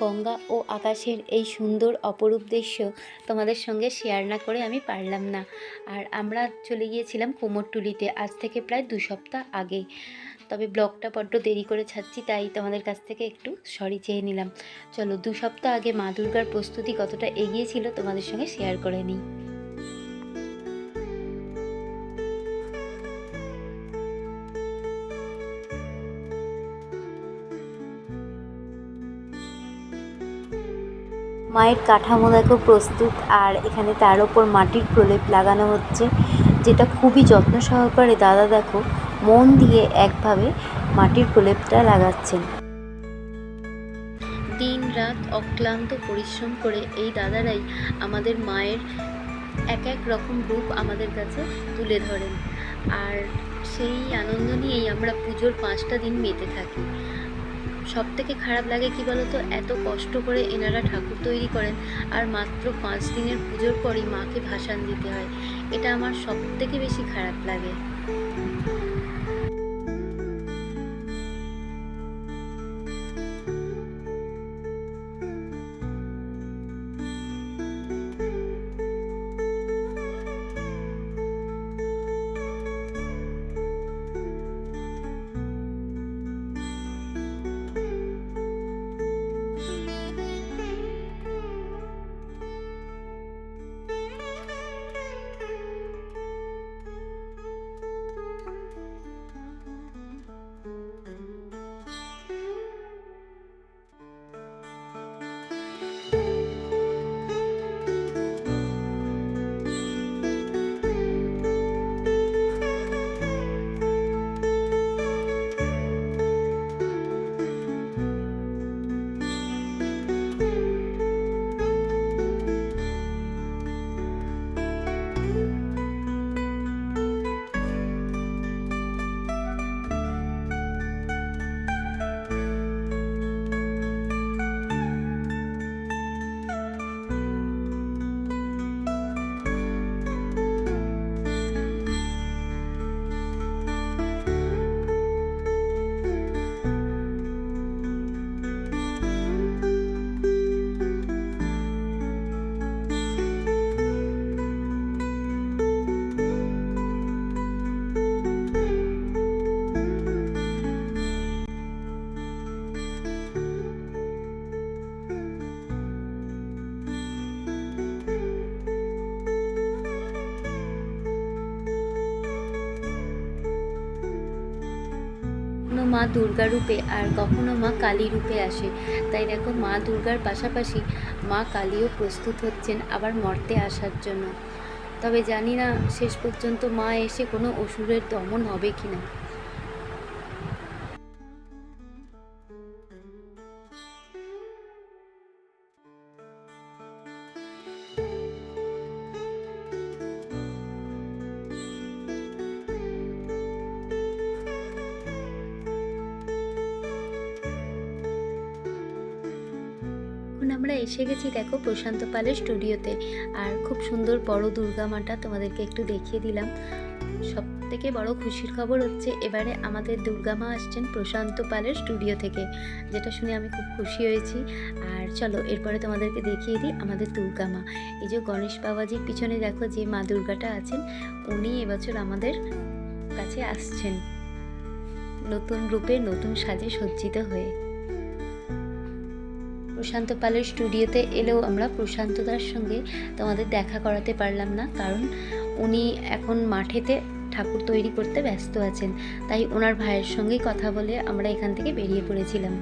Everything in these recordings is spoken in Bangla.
গঙ্গা ও আকাশের এই সুন্দর অপরূপ দৃশ্য তোমাদের সঙ্গে শেয়ার না করে আমি পারলাম না। আর আমরা চলে গিয়েছিলাম কুমোরটুলিতে, আজ থেকে প্রায় দু সপ্তাহ আগে। তবে ব্লগটা বড্ড দেরি করে ছাড়ছি, তাই তোমাদের কাছ থেকে একটু সরি চেয়ে নিলাম। চলো, দু সপ্তাহ আগে মা দুর্গার প্রস্তুতি কতটা এগিয়েছিল তোমাদের সঙ্গে শেয়ার করে নিই। মায়ের কাঠামো দেখো প্রস্তুত, আর এখানে তার ওপর মাটির প্রলেপ লাগানো হচ্ছে, যেটা খুবই যত্ন সহকারে দাদা দেখো মন দিয়ে একভাবে মাটির প্রলেপটা লাগাচ্ছেন। দিন রাত অক্লান্ত পরিশ্রম করে এই দাদারাই আমাদের মায়ের এক এক রকম রূপ আমাদের কাছে তুলে ধরেন, আর সেই আনন্দ নিয়েই আমরা পুজোর পাঁচটা দিন মেতে থাকি। সব থেকে খারাপ লাগে কি বলতো? এত কষ্ট করে এনারা ঠাকুর তৈরি করেন আর মাত্র পাঁচ দিনের পুজোর পরই মাকে ভাসান দিতে হয়। এটা আমার সব থেকে বেশি খারাপ লাগে। মা দুর্গা রূপে আর কখনো মা কালী রূপে আসে। তাই দেখো, মা দুর্গার পাশাপাশি মা কালীও প্রস্তুত হচ্ছেন আবার মর্তে আসার জন্য। তবে জানি না শেষ পর্যন্ত মা এসে কোনো অসুরের দমন হবে কি না আমরা এসে গেছি দেখো প্রশান্ত পালের স্টুডিওতে। আর খুব সুন্দর বড় দুর্গা মাটা তোমাদেরকে একটু দেখিয়ে দিলাম। সব থেকে বড় খুশির খবর হচ্ছে এবারে আমাদের দুর্গা মা আসছেন প্রশান্ত পালের স্টুডিও থেকে, যেটা শুনে আমি খুব খুশি হয়েছি। আর চলো, এরপরে তোমাদেরকে দেখিয়ে দিই আমাদের দুর্গা মা। এই যে গণেশ বাবাজির পিছনে দেখো যে মা দুর্গাটা আছেন, উনি এবছর আমাদের কাছে আসছেন। নতুন রূপে নতুন সাজে সজ্জিত হয়ে। প্রশান্ত পালের স্টুডিওতে এলেও আমরা প্রশান্তদার সঙ্গে তোমাদের দেখা করাতে পারলাম না, কারণ উনি এখন মাঠেতে ঠাকুর তৈরি করতে ব্যস্ত আছেন। তাই ওনার ভাইয়ের সঙ্গেই কথা বলে আমরা এখান থেকে বেরিয়ে পড়েছিলাম।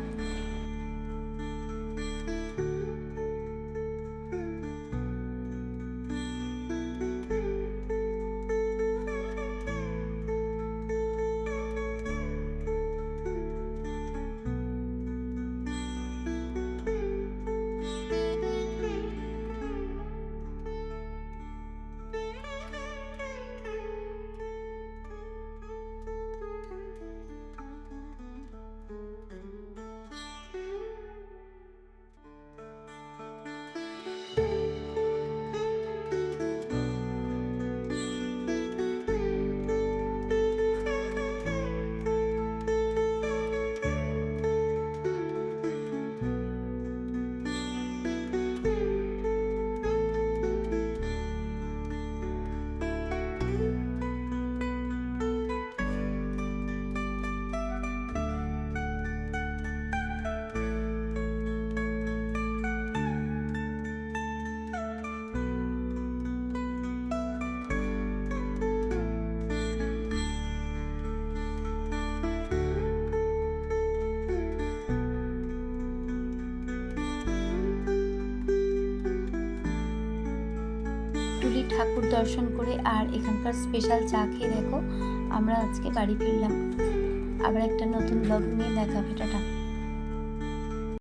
শিউলিটুলি ঠাকুর দর্শন করে আর এখানকার স্পেশাল চা খেয়ে দেখো। আমরা আজকে বাড়ি ফিরলাম। আবার একটা নতুন ব্লগ নিয়ে দেখা টাটা।